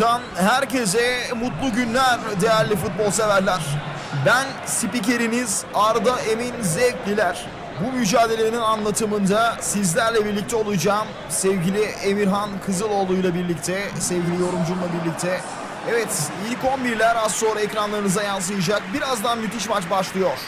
ekranlarından herkese mutlu günler değerli futbol severler. Ben spikeriniz Arda Emin Zevkliler. Bu mücadelenin anlatımında sizlerle birlikte olacağım. Sevgili Emirhan Kızıloğlu ile birlikte, sevgili yorumcumla birlikte. Evet, ilk 11'ler az sonra ekranlarınıza yansıyacak. Birazdan müthiş maç başlıyor.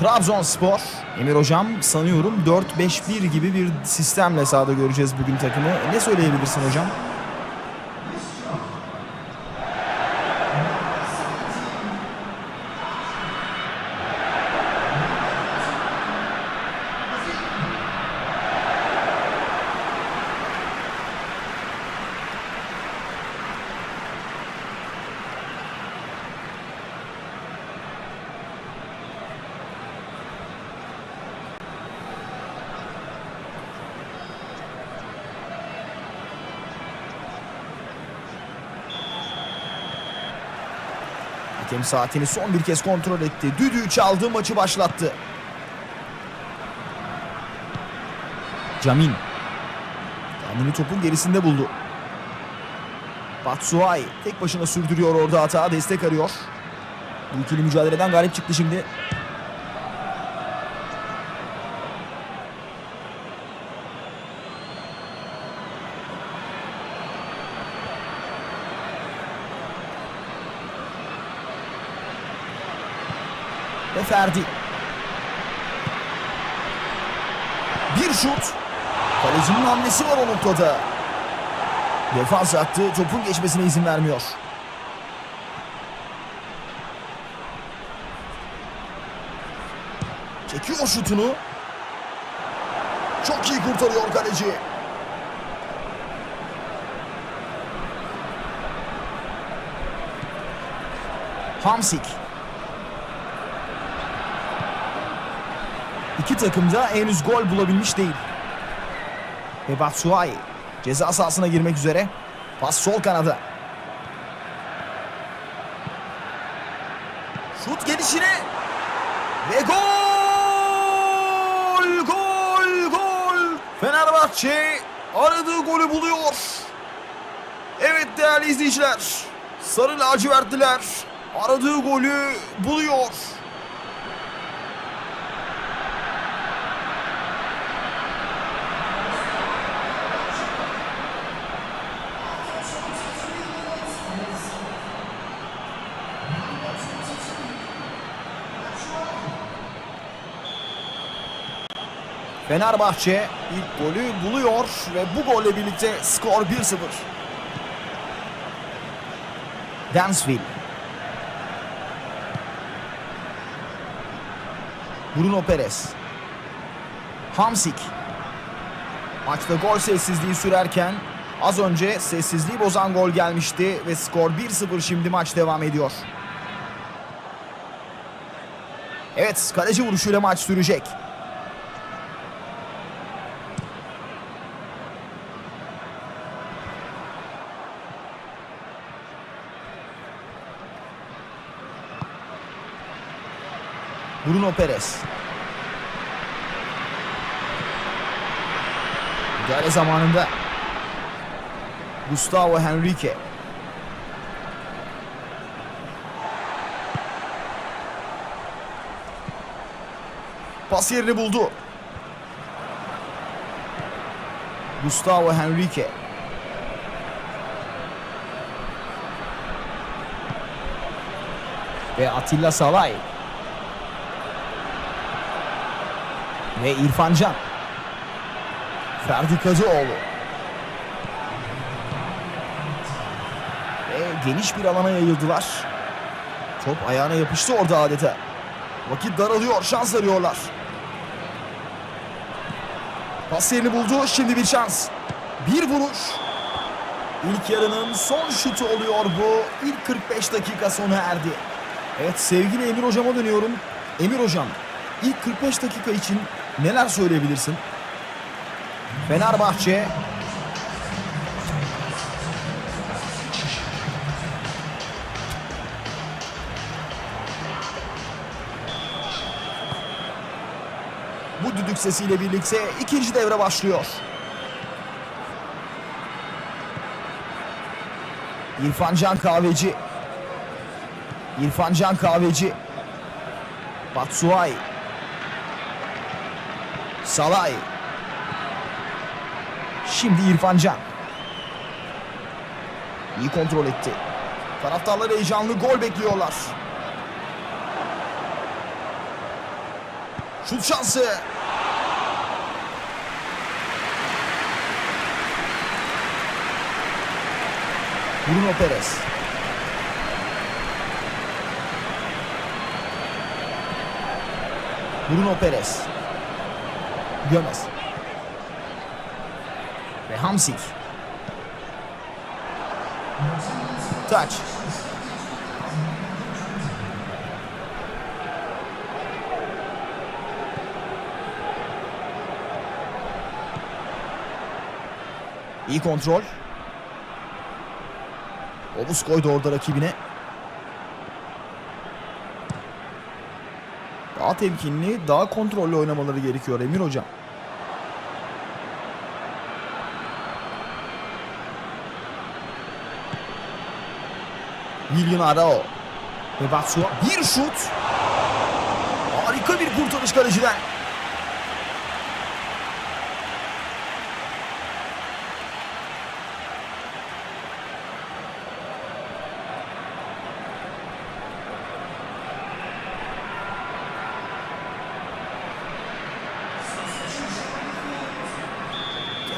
Trabzonspor. Emir Hocam sanıyorum 4-5-1 gibi bir sistemle sahada göreceğiz bugün takımı. Ne söyleyebilirsin hocam? Hakem saatini son bir kez kontrol etti. Düdüğü çaldı, maçı başlattı. Camin. Kendini topun gerisinde buldu. Batsuay tek başına sürdürüyor orada hata. Destek arıyor. Bu ikili mücadeleden galip çıktı şimdi. Ve Ferdi. Bir şut. Kalecinin hamlesi var o noktada. Defans attı. Topun geçmesine izin vermiyor. Çekiyor şutunu. Çok iyi kurtarıyor kaleci. Hamsik. İki takım da henüz gol bulabilmiş değil. Ve Batshuayi ceza sahasına girmek üzere. Pas sol kanada. Şut gelişine. Ve gol! Gol! Gol! Fenerbahçe aradığı golü buluyor. Evet değerli izleyiciler. Sarı lacivertliler aradığı golü buluyor. Fenerbahçe ilk golü buluyor ve bu golle birlikte skor 1-0. Dansville. Bruno Perez. Hamsik. Maçta gol sessizliği sürerken az önce sessizliği bozan gol gelmişti ve skor 1-0 şimdi maç devam ediyor. Evet kaleci vuruşuyla maç sürecek. Bruno Perez. Müdahale zamanında Gustavo Henrique. Pas yerini buldu. Gustavo Henrique. Ve Atilla Salay. Ve İrfan Can. Ferdi Kazıoğlu. Ve geniş bir alana yayıldılar. Top ayağına yapıştı orada adeta. Vakit daralıyor, şans arıyorlar. Pas yerini buldu. Şimdi bir şans. Bir vuruş. İlk yarının son şutu oluyor bu. İlk 45 dakika sona erdi. Evet sevgili Emir hocama dönüyorum. Emir hocam ilk 45 dakika için neler söyleyebilirsin? Fenerbahçe Bu düdük sesiyle birlikte ikinci devre başlıyor. İrfan Can Kahveci. İrfan Can Kahveci. Batsuay. Salay. Şimdi İrfan Can. İyi kontrol etti. Taraftarlar heyecanlı gol bekliyorlar. Şut şansı. Bruno Perez. Bruno Perez. Gomez. Ve Hamsik. Taç. İyi kontrol. Obus koydu orada rakibine. Daha temkinli, daha kontrollü oynamaları gerekiyor Emir Hocam. William Arao. Ve Batsua bir şut. Harika bir kurtarış kaleciden.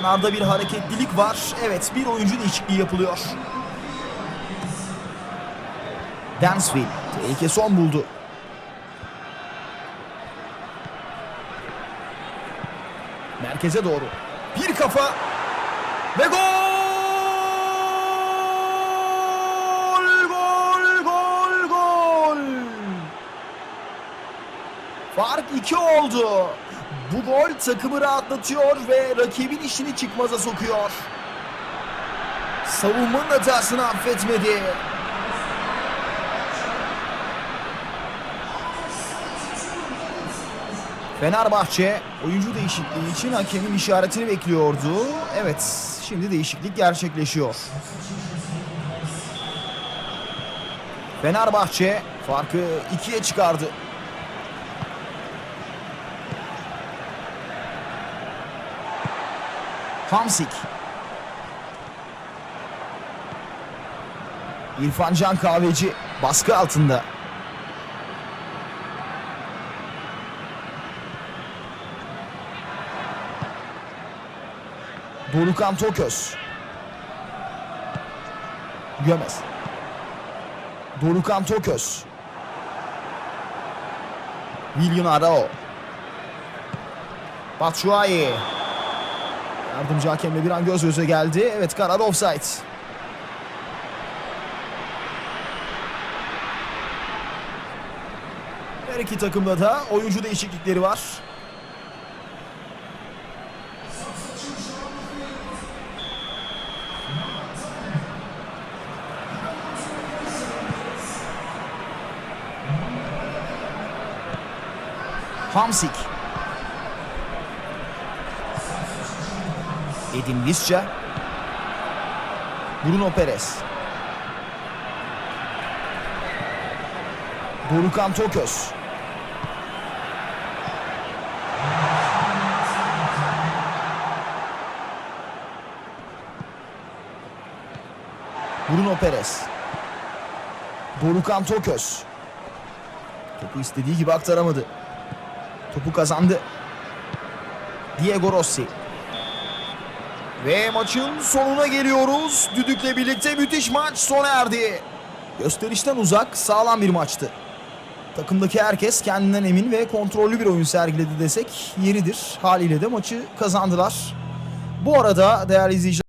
Kenarda bir hareketlilik var. Evet bir oyuncu değişikliği yapılıyor. Dansville tehlike son buldu. Merkeze doğru. Bir kafa ve gol! Gol, gol, gol! Fark 2 oldu. Bu gol takımı rahatlatıyor ve rakibin işini çıkmaza sokuyor. Savunmanın hatasını affetmedi. Fenerbahçe oyuncu değişikliği için hakemin işaretini bekliyordu. Evet, şimdi değişiklik gerçekleşiyor. Fenerbahçe farkı ikiye çıkardı. Hamsik. İrfan Can Kahveci baskı altında. Dorukan Toköz. Gömez. Dorukan Toköz. William Arao. Batshuayi. Yardımcı hakemle bir an göz göze geldi. Evet karar offside. Her iki takımda da oyuncu değişiklikleri var. Hamsik. Edin Visca. Bruno Perez. Dorukan Toköz. Bruno Perez. Dorukan Toköz. Topu istediği gibi aktaramadı. Topu kazandı. Diego Rossi. Ve maçın sonuna geliyoruz. Düdükle birlikte müthiş maç sona erdi. Gösterişten uzak sağlam bir maçtı. Takımdaki herkes kendinden emin ve kontrollü bir oyun sergiledi desek yeridir. Haliyle de maçı kazandılar. Bu arada değerli izleyiciler